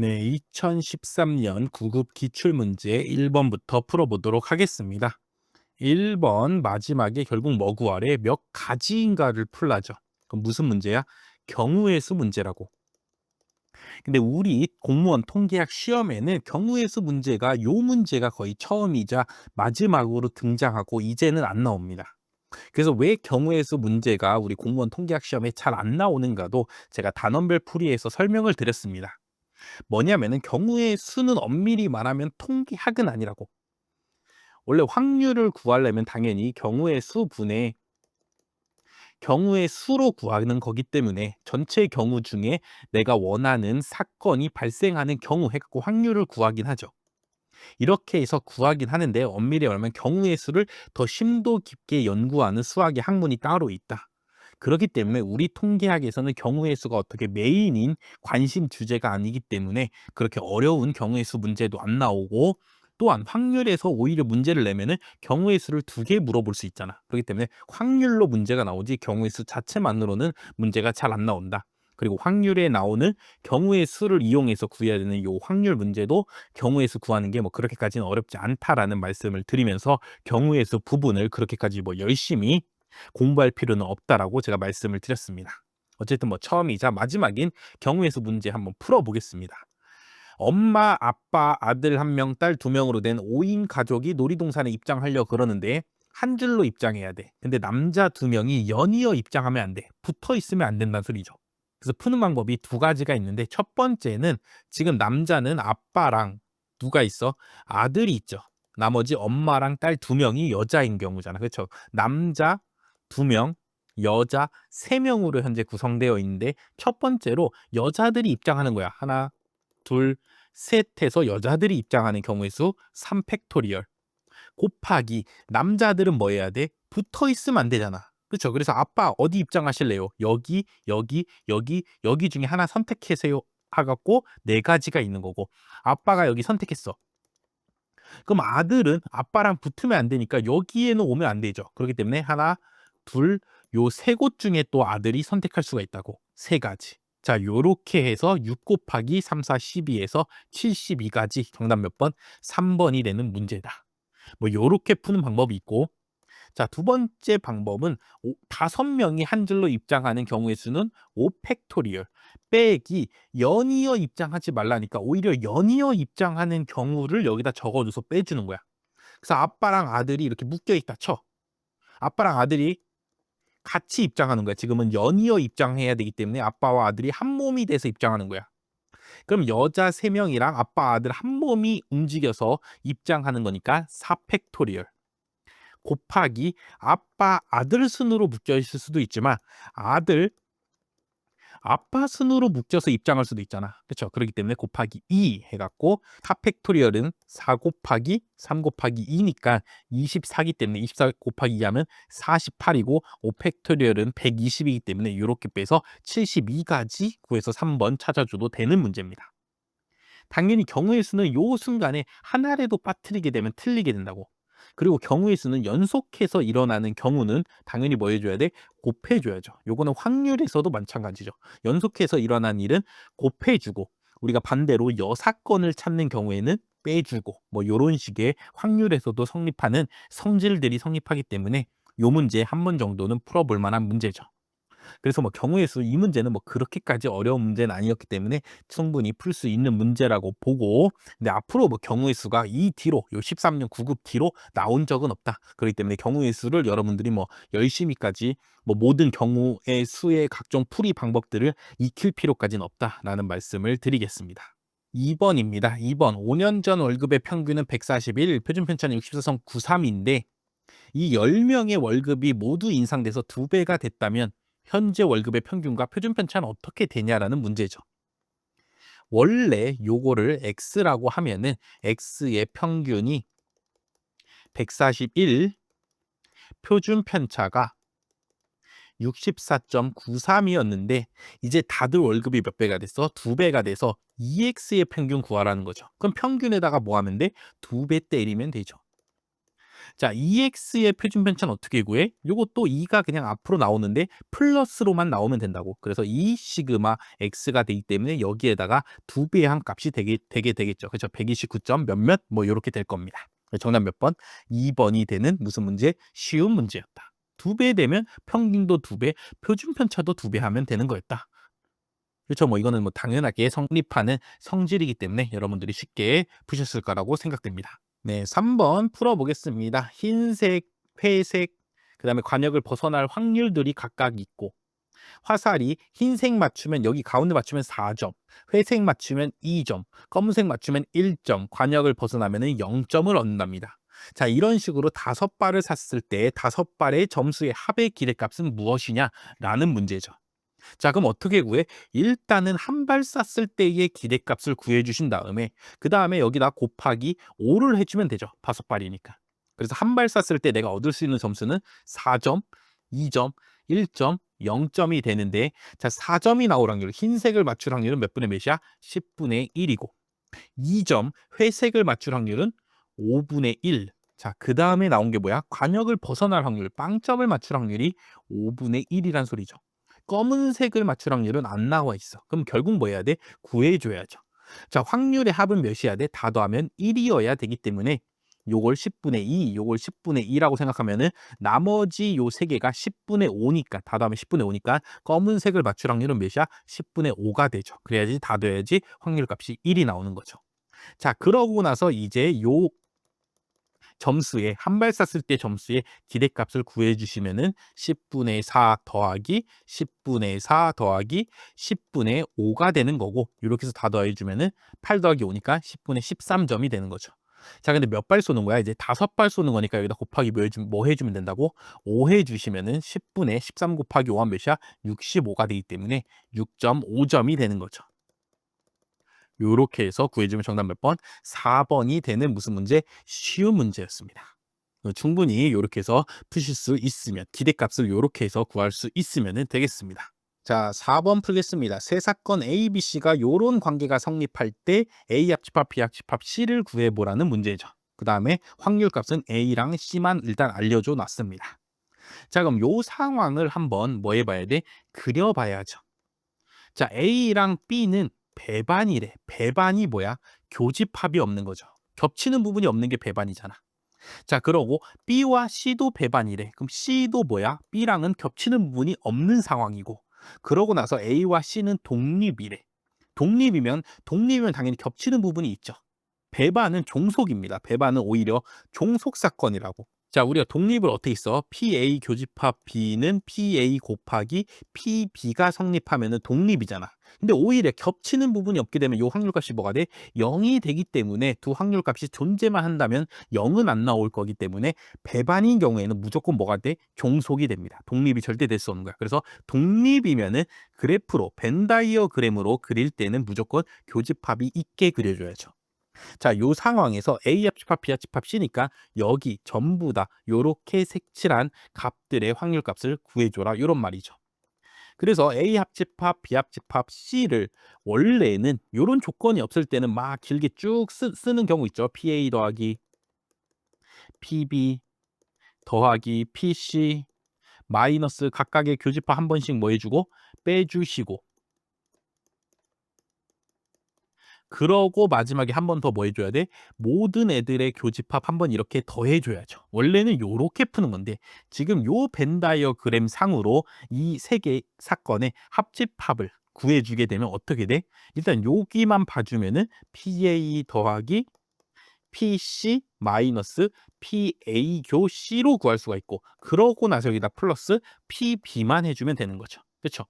네, 2013년 9급 기출문제 1번부터 풀어보도록 하겠습니다. 1번 마지막에 결국 뭐 구하래? 몇 가지인가를 풀라죠. 그럼 무슨 문제야? 경우의 수 문제라고. 근데 우리 공무원 통계학 시험에는 경우의 수 문제가 요 문제가 거의 처음이자 마지막으로 등장하고 이제는 안 나옵니다. 그래서 왜 경우의 수 문제가 우리 공무원 통계학 시험에 잘 안 나오는가도 제가 단원별 풀이에서 설명을 드렸습니다. 뭐냐면은 경우의 수는 엄밀히 말하면 통계학은 아니라고. 원래 확률을 구하려면 당연히 경우의 수분의 경우의 수로 구하는 거기 때문에 전체 경우 중에 내가 원하는 사건이 발생하는 경우 해갖고 확률을 구하긴 하죠. 이렇게 해서 구하긴 하는데 엄밀히 말하면 경우의 수를 더 심도 깊게 연구하는 수학의 학문이 따로 있다. 그렇기 때문에 우리 통계학에서는 경우의 수가 어떻게 메인인 관심 주제가 아니기 때문에 그렇게 어려운 경우의 수 문제도 안 나오고 또한 확률에서 오히려 문제를 내면은 경우의 수를 두 개 물어볼 수 있잖아. 그렇기 때문에 확률로 문제가 나오지 경우의 수 자체만으로는 문제가 잘 안 나온다. 그리고 확률에 나오는 경우의 수를 이용해서 구해야 되는 요 확률 문제도 경우의 수 구하는 게 뭐 그렇게까지는 어렵지 않다라는 말씀을 드리면서 경우의 수 부분을 그렇게까지 뭐 열심히 공부할 필요는 없다라고 제가 말씀을 드렸습니다. 어쨌든 뭐 처음이자 마지막인 경우의 수 문제 한번 풀어보겠습니다. 엄마, 아빠, 아들 한 명, 딸 두 명으로 된 5인 가족이 놀이동산에 입장하려 그러는데 한 줄로 입장해야 돼. 근데 남자 두 명이 연이어 입장하면 안 돼. 붙어 있으면 안 된다는 소리죠. 그래서 푸는 방법이 두 가지가 있는데 첫 번째는 지금 남자는 아빠랑 누가 있어? 아들이 있죠. 나머지 엄마랑 딸 두 명이 여자인 경우잖아. 그렇죠? 남자 두 명, 여자 세 명으로 현재 구성되어 있는데 첫 번째로 여자들이 입장하는 거야. 하나, 둘, 셋 해서 여자들이 입장하는 경우의 수 3팩토리얼 곱하기 남자들은 뭐 해야 돼? 붙어 있으면 안 되잖아. 그렇죠? 그래서 아빠 어디 입장하실래요? 여기, 여기, 여기, 여기 중에 하나 선택하세요. 하갖고 네 가지가 있는 거고 아빠가 여기 선택했어. 그럼 아들은 아빠랑 붙으면 안 되니까 여기에는 오면 안 되죠. 그렇기 때문에 하나, 둘, 요 세 곳 중에 또 아들이 선택할 수가 있다고. 세 가지. 자, 요렇게 해서 6 곱하기 3, 4, 12에서 72까지 정답 몇 번? 3번이 되는 문제다. 뭐 요렇게 푸는 방법이 있고 자, 두 번째 방법은 다섯 명이 한 줄로 입장하는 경우의 수는 5팩토리얼 빼기 연이어 입장하지 말라니까 오히려 연이어 입장하는 경우를 여기다 적어줘서 빼주는 거야. 그래서 아빠랑 아들이 이렇게 묶여 있다 쳐. 아빠랑 아들이 같이 입장하는 거야. 지금은 연이어 입장해야 되기 때문에 아빠와 아들이 한 몸이 돼서 입장하는 거야. 그럼 여자 세명이랑 아빠 아들 한 몸이 움직여서 입장하는 거니까 4팩토리얼 곱하기 아빠 아들 순으로 묶여 있을 수도 있지만 아들 아빠 순으로 묶여서 입장할 수도 있잖아. 그렇죠? 그렇기 때문에 곱하기 2 해갖고 카팩토리얼은 4 곱하기 3 곱하기 2니까 24기 때문에 24 곱하기 2 하면 48이고 5팩토리얼은 120이기 때문에 이렇게 빼서 72까지 구해서 3번 찾아줘도 되는 문제입니다. 당연히 경우의 수는 요 순간에 하나라도 빠뜨리게 되면 틀리게 된다고. 그리고 경우의 수는 연속해서 일어나는 경우는 당연히 뭐 해줘야 돼? 곱해줘야죠. 요거는 확률에서도 마찬가지죠. 연속해서 일어난 일은 곱해주고 우리가 반대로 여사건을 찾는 경우에는 빼주고 뭐 요런 식의 확률에서도 성립하는 성질들이 성립하기 때문에 요 문제 한 번 정도는 풀어볼 만한 문제죠. 그래서 뭐 경우의 수 이 문제는 뭐 그렇게까지 어려운 문제는 아니었기 때문에 충분히 풀 수 있는 문제라고 보고 근데 앞으로 뭐 경우의 수가 이 뒤로 요 13년 9급 뒤로 나온 적은 없다. 그렇기 때문에 경우의 수를 여러분들이 뭐 열심히까지 뭐 모든 경우의 수의 각종 풀이 방법들을 익힐 필요까지는 없다라는 말씀을 드리겠습니다. 2번입니다. 2번 5년 전 월급의 평균은 141, 표준 편차는 64성 93인데 이 10명의 월급이 모두 인상돼서 두배가 됐다면 현재 월급의 평균과 표준 편차는 어떻게 되냐라는 문제죠. 원래 요거를 x라고 하면은 x의 평균이 141 표준 편차가 64.93이었는데 이제 다들 월급이 몇 배가 됐어? 두 배가 돼서 2x의 평균 구하라는 거죠. 그럼 평균에다가 뭐 하면 돼? 두 배 때리면 되죠. 자, EX의 표준 편차는 어떻게 구해? 요것도 2가 그냥 앞으로 나오는데 플러스로만 나오면 된다고. 그래서 2 시그마 X가 되기 때문에 여기에다가 두 배의 한 값이 되게, 되게 되겠죠. 그렇죠? 129점 몇몇 뭐 이렇게 될 겁니다. 정답 몇 번? 2번이 되는 무슨 문제? 쉬운 문제였다. 두 배 되면 평균도 두 배, 표준 편차도 두 배 하면 되는 거였다. 그렇죠. 뭐 이거는 뭐 당연하게 성립하는 성질이기 때문에 여러분들이 쉽게 푸셨을 거라고 생각됩니다. 네, 3번 풀어보겠습니다. 흰색, 회색, 그 다음에 관역을 벗어날 확률들이 각각 있고 화살이 흰색 맞추면 여기 가운데 맞추면 4점, 회색 맞추면 2점, 검은색 맞추면 1점, 관역을 벗어나면 0점을 얻는답니다. 자, 이런 식으로 다섯 발을 샀을 때 다섯 발의 점수의 합의 기대값은 무엇이냐라는 문제죠. 자, 그럼 어떻게 구해? 일단은 한 발 쐈을 때의 기대값을 구해 주신 다음에 그 다음에 여기다 곱하기 5를 해주면 되죠. 다섯 발이니까. 그래서 한 발 쐈을 때 내가 얻을 수 있는 점수는 4점, 2점, 1점, 0점이 되는데 자 4점이 나올 확률, 흰색을 맞출 확률은 몇 분의 몇이야? 10분의 1이고 2점, 회색을 맞출 확률은 5분의 1. 자, 그 다음에 나온 게 뭐야? 관역을 벗어날 확률, 빵점을 맞출 확률이 5분의 1이란 소리죠. 검은색을 맞출 확률은 안 나와 있어. 그럼 결국 뭐 해야 돼? 구해줘야죠. 자, 확률의 합은 몇이어야 돼? 다 더하면 1이어야 되기 때문에 요걸 10분의 2, 요걸 10분의 2라고 생각하면은 나머지 요 세 개가 10분의 5니까 다 더하면 10분의 5니까 검은색을 맞출 확률은 몇이야? 10분의 5가 되죠. 그래야지 다 돼야지 확률 값이 1이 나오는 거죠. 자, 그러고 나서 이제 요 점수에 한 발 쐈을 때 점수의 기대값을 구해 주시면은 10분의 4 더하기 10분의 4 더하기 10분의 5가 되는 거고 이렇게 해서 다 더해 주면은 8 더하기 5니까 10분의 13점이 되는 거죠. 자, 근데 몇 발 쏘는 거야? 이제 다섯 발 쏘는 거니까 여기다 곱하기 뭐, 해주, 뭐 해주면 된다고? 5 해주시면은 10분의 13 곱하기 5한 몇이야? 65가 되기 때문에 6.5점이 되는 거죠. 요렇게 해서 구해주면 정답 몇 번? 4번이 되는 무슨 문제? 쉬운 문제였습니다. 충분히 이렇게 해서 푸실 수 있으면 기대값을 이렇게 해서 구할 수 있으면 되겠습니다. 자, 4번 풀겠습니다. 세 사건 A, B, C가 이런 관계가 성립할 때 A 합집합, B 합집합 C를 구해보라는 문제죠. 그 다음에 확률값은 A랑 C만 일단 알려줘 놨습니다. 자, 그럼 요 상황을 한번 뭐 해봐야 돼? 그려봐야죠. 자, A랑 B는 배반이래. 배반이 뭐야? 교집합이 없는 거죠. 겹치는 부분이 없는 게 배반이잖아. 자, 그러고 B와 C도 배반이래. 그럼 C도 뭐야? B랑은 겹치는 부분이 없는 상황이고 그러고 나서 A와 C는 독립이래. 독립이면 독립이면 당연히 겹치는 부분이 있죠. 배반은 종속입니다. 배반은 오히려 종속 사건이라고. 자, 우리가 독립을 어떻게 써? PA 교집합 B는 PA 곱하기 PB가 성립하면 독립이잖아. 근데 오히려 겹치는 부분이 없게 되면 이 확률값이 뭐가 돼? 0이 되기 때문에 두 확률값이 존재만 한다면 0은 안 나올 거기 때문에 배반인 경우에는 무조건 뭐가 돼? 종속이 됩니다. 독립이 절대 될 수 없는 거야. 그래서 독립이면은 그래프로 벤다이어그램으로 그릴 때는 무조건 교집합이 있게 그려줘야죠. 자, 요 상황에서 A 합집합, B 합집합 C니까 여기 전부 다 요렇게 색칠한 값들의 확률 값을 구해줘라. 이런 말이죠. 그래서 A 합집합, B 합집합 C를 원래는 이런 조건이 없을 때는 막 길게 쭉 쓰, 쓰는 경우 있죠. PA 더하기 PB 더하기 PC 마이너스 각각의 교집합 한 번씩 뭐 해주고 빼주시고 그러고 마지막에 한번더 뭐 해 줘야 돼? 모든 애들의 교집합 한번 이렇게 더해 줘야죠. 원래는 요렇게 푸는 건데 지금 요 벤 다이어그램 상으로 이세개 사건의 합집합을 구해 주게 되면 어떻게 돼? 일단 여기만 봐 주면은 PA 더하기 PC 마이너스 PA 교 C로 구할 수가 있고 그러고 나서 여기다 플러스 PB만 해 주면 되는 거죠. 그렇죠?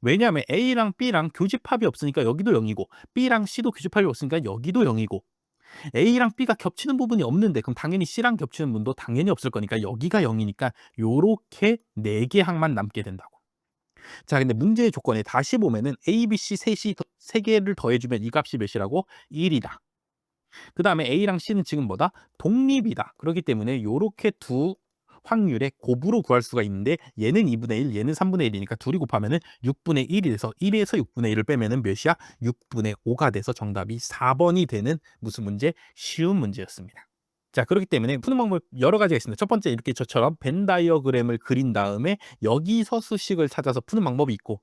왜냐하면 A랑 B랑 교집합이 없으니까 여기도 0이고 B랑 C도 교집합이 없으니까 여기도 0이고 A랑 B가 겹치는 부분이 없는데 그럼 당연히 C랑 겹치는 분도 당연히 없을 거니까 여기가 0이니까 요렇게 4개 항만 남게 된다고. 자, 근데 문제의 조건에 다시 보면은 A, B, C 셋이 3개를 더해주면 이 값이 몇이라고? 1이다. 그 다음에 A랑 C는 지금 뭐다? 독립이다. 그렇기 때문에 요렇게 두 확률의 곱으로 구할 수가 있는데 얘는 2분의 1, 얘는 3분의 1이니까 둘이 곱하면은 6분의 1이 돼서 1에서 6분의 1을 빼면은 몇이야? 6분의 5가 돼서 정답이 4번이 되는 무슨 문제? 쉬운 문제였습니다. 자, 그렇기 때문에 푸는 방법 여러 가지가 있습니다. 첫 번째 이렇게 저처럼 벤 다이어그램을 그린 다음에 여기서 수식을 찾아서 푸는 방법이 있고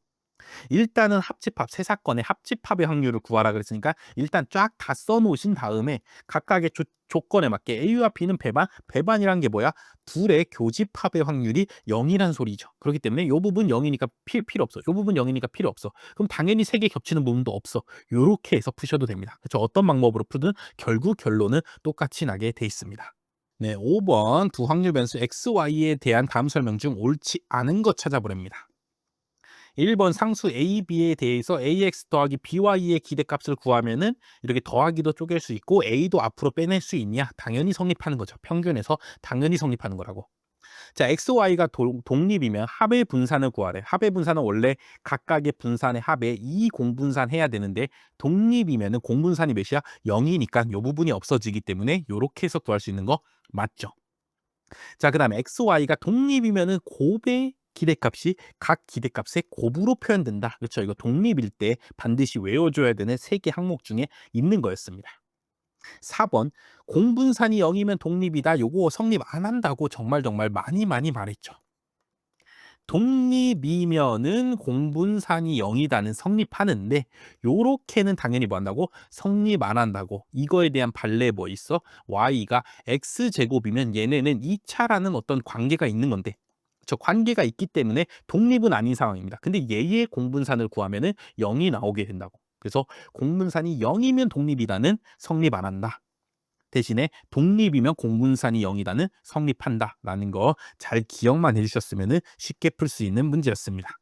일단은 합집합 세 사건의 합집합의 확률을 구하라 그랬으니까 일단 쫙 다 써놓으신 다음에 각각의 조, 조건에 맞게 A와 B는 배반, 배반이란 게 뭐야? 둘의 교집합의 확률이 0이란 소리죠. 그렇기 때문에 이 부분 0이니까 필, 필요 없어. 이 부분 0이니까 필요 없어. 그럼 당연히 세 개 겹치는 부분도 없어. 요렇게 해서 푸셔도 됩니다. 그렇죠? 어떤 방법으로 푸든 결국 결론은 똑같이 나게 돼 있습니다. 네, 5번 두 확률 변수 XY에 대한 다음 설명 중 옳지 않은 것 찾아보랍니다. 1번 상수 A, B에 대해서 AX 더하기 BY의 기대값을 구하면은 이렇게 더하기도 쪼갤 수 있고 A도 앞으로 빼낼 수 있냐? 당연히 성립하는 거죠. 평균에서 당연히 성립하는 거라고. 자, XY가 도, 독립이면 합의 분산을 구하래. 합의 분산은 원래 각각의 분산의 합에 2 공분산 해야 되는데 독립이면은 공분산이 몇이야? 0이니까 요 부분이 없어지기 때문에 요렇게 해서 구할 수 있는 거 맞죠? 자, 그다음에 XY가 독립이면은 곱의 기대값이 각 기대값의 곱으로 표현된다. 그렇죠? 이거 독립일 때 반드시 외워줘야 되는 세 개 항목 중에 있는 거였습니다. 4번 공분산이 0이면 독립이다. 요거 성립 안 한다고 정말 정말 많이 많이 말했죠. 독립이면은 공분산이 0이다는 성립하는데 요렇게는 당연히 뭐 한다고? 성립 안 한다고. 이거에 대한 반례 뭐 있어? y가 x제곱이면 얘네는 2차라는 어떤 관계가 있는 건데 저 관계가 있기 때문에 독립은 아닌 상황입니다. 근데 얘의 공분산을 구하면은 0이 나오게 된다고. 그래서 공분산이 0이면 독립이다는 성립 안 한다. 대신에 독립이면 공분산이 0이다는 성립한다라는 거 잘 기억만 해주셨으면 쉽게 풀 수 있는 문제였습니다.